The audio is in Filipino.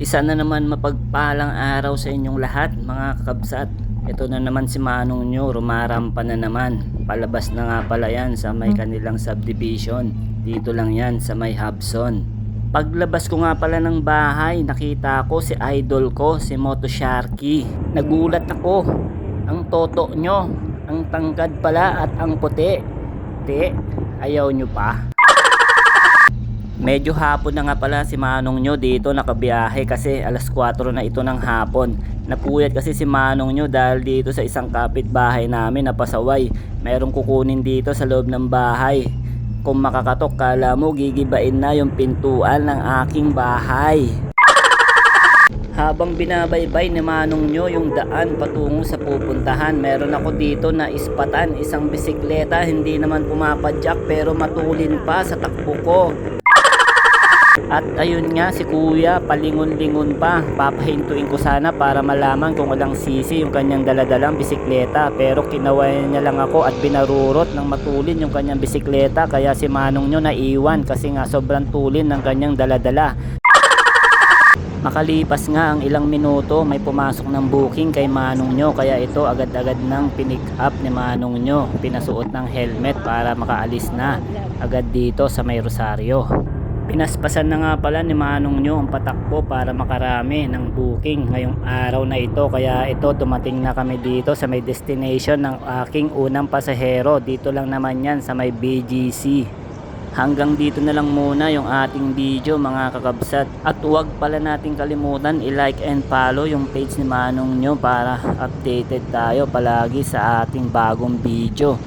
Isa na naman mapagpalang araw sa inyong lahat mga kakabsat. Ito na naman si Manong nyo, rumarampa na naman. Palabas na nga pala yan sa may kanilang subdivision. Dito lang yan sa may Hubson. Paglabas ko nga pala ng bahay, nakita ko si idol ko, si Moto Sharky. Nagulat ako. Ang toto nyo, ang tangkad pala at ang puti. Te, ayaw nyo pa. Medyo hapon na nga pala si Manong nyo dito nakabiyahe kasi alas 4 na ito ng hapon. Napuyat kasi si Manong nyo dahil dito sa isang kapitbahay namin na pasaway. Merong kukunin dito sa loob ng bahay. Kung makakatok kala mo gigibain na yung pintuan ng aking bahay. Habang binabaybay ni Manong nyo yung daan patungo sa pupuntahan, meron ako dito na ispatan isang bisikleta, hindi naman pumapadyak pero matulin pa sa takbo ko. At ayun nga si kuya, palingon-lingon pa. Papahintuin ko sana para malaman kung walang sisi yung kanyang daladalang bisikleta. Pero kinawayan niya lang ako at binarurot ng matulin yung kanyang bisikleta. Kaya si Manong nyo naiwan kasi nga sobrang tulin ng kanyang daladala. Makalipas nga ang ilang minuto, may pumasok ng booking kay Manong nyo. Kaya ito agad-agad nang pinick up ni Manong nyo. Pinasuot ng helmet para makaalis na agad dito sa may Rosario. Pinaspasan na nga pala ni Manong nyo ang patakbo para makarami ng booking ngayong araw na ito. Kaya ito dumating na kami dito sa may destination ng aking unang pasahero. Dito lang naman yan sa may BGC. Hanggang dito na lang muna yung ating video mga kakabsat. At huwag pala nating kalimutan i-like and follow yung page ni Manong nyo para updated tayo palagi sa ating bagong video.